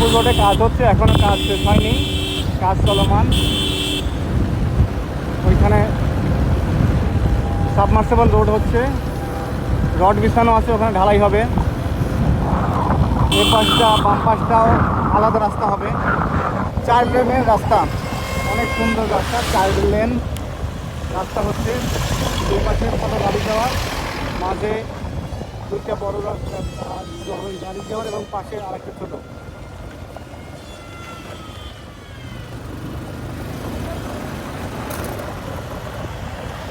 রংপুর রোডে কাজ হচ্ছে, এখনও কাজ শেষ হয়নি, কাজ চলমান। ওইখানে সাবমার্সেবল রোড হচ্ছে, রড বিছানো আছে, ওখানে ঢালাই হবে। এ পাশটা বাম পাশটাও আলাদা রাস্তা হবে। চার লেনের রাস্তা, অনেক সুন্দর রাস্তা, চার লেন রাস্তা হচ্ছে। দুই পাশে কত গাড়ি যাওয়ার, মাঝে দুইটা বড় রাস্তা গাড়ি যাওয়ার এবং পাশে আরেকটা ছোট।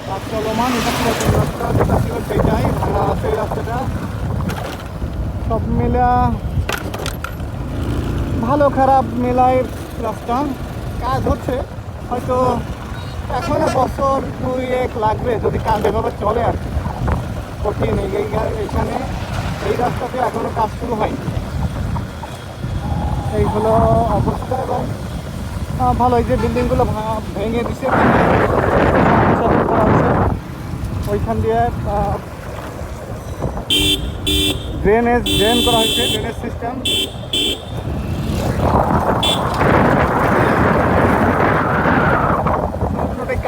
রাস্তা, যেটা ছিল সেটাই আছে এই রাস্তাটা। সব মিলা ভালো খারাপ মেলায় রাস্তা। কাজ হচ্ছে, হয়তো এখনও বছর দুই এক লাগবে যদি কাজ এভাবে চলে আর। কঠিন এই গা- এই রাস্তাতে এখনও কাজ শুরু হয়নি। এই হলো অবস্থা এবং ভালো এই যে বিল্ডিংগুলো ভেঙে দিছে। ওইখান দিয়ে ড্রেনেজ ড্রেন করা হয়েছে ড্রেনেজ সিস্টেম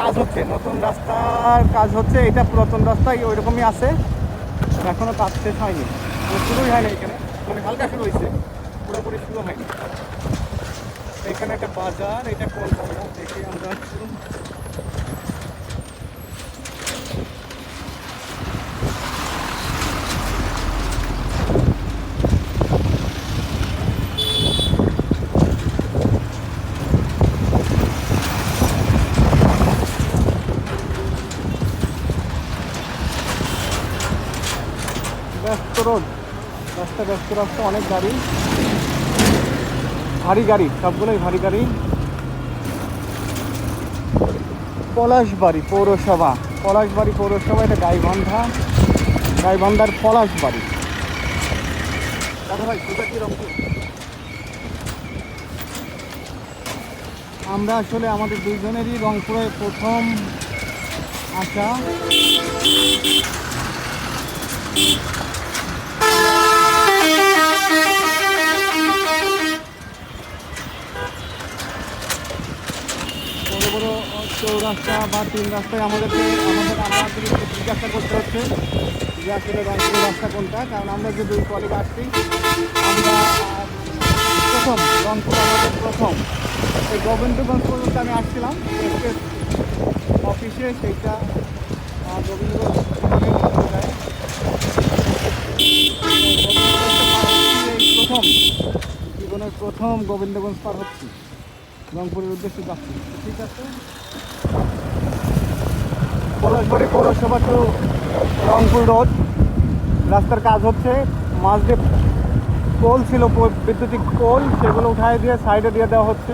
কাজ হচ্ছে, নতুন রাস্তার কাজ হচ্ছে, এটা পুরাতন রাস্তায় ওই রকমই আছে। এখনও কাজ শেষ হয়নি মানে শুরুই হয়নি এখানে মানে হালকা শুরু হয়েছে, পুরোপুরি শুরু হয়নি। এখানে একটা বাজার, এটা বাজার? দেখি আমরা। ব্যস্ত রোড। রাস্তা ব্যস্ত রাস্তা, অনেক গাড়ি। ভারী গাড়ি, সবগুলোই ভারী গাড়ি। পলাশবাড়ি পৌরসভা। পলাশবাড়ি পৌরসভা, এটা গাইবান্ধা। গাইবান্ধার পলাশবাড়ি। আমরা আসলে আমাদের দুইজনেরই রংপুরে প্রথম আসা বড় বড় চৌরাস্তা বা তিন রাস্তায় আমাদেরকে, আমাদের আমাদের জিজ্ঞাসা করতে হচ্ছে। যে আসলে রংপুর রাস্তা কোনটা, কারণ আমরা যে দুই কলিগ আসছি, আমরা প্রথম, রংপুর আমাদের প্রথম। এই গোবিন্দগঞ্জ পর্যন্ত আমি আসছিলাম অফিসে সেইটা গোবিন্দগঞ্জ প্রথম, জীবনের প্রথম গোবিন্দগঞ্জ পার হচ্ছি, রংপুরের উদ্দেশ্যে যাচ্ছি। ঠিক আছে? পৌরসভা টু রংপুর রোড। রাস্তার কাজ হচ্ছে, মাঝ দিয়ে পোল ছিল বৈদ্যুতিক পোল সেগুলো উঠায় দিয়ে সাইডে দিয়ে দেওয়া হচ্ছে।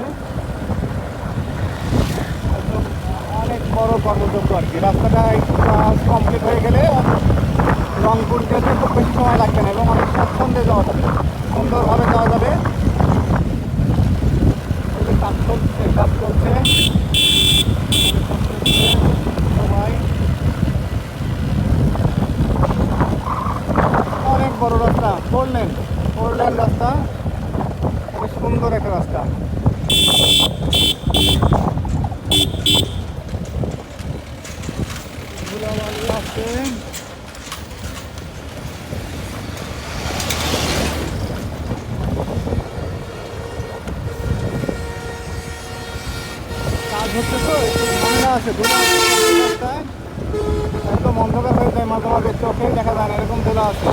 অনেক বড় কর্মযোগ্য আর কি। রাস্তাটা কাজ কমপ্লিট হয়ে গেলে রংপুর যেতে খুব বেশি সময় লাগবে না, এবং অনেক স্বাচ্ছন্দ্যে যাওয়া যাবে। সুন্দরভাবে যাওয়া যাবে। কাজ চলছে কাজ চলছে। অনেক বড় রাস্তা ফোর লেন ফোর লেন রাস্তা। বেশ সুন্দর একটা রাস্তা। আছে কাজ হচ্ছে তো একটু আছে ধুলা অন্ধকার হয়ে যায় মাঝে মাঝে চোখেই দেখা যায় এরকম ধুলা আছে।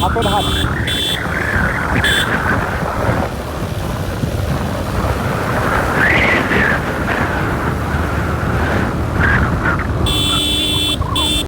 হাতের হাত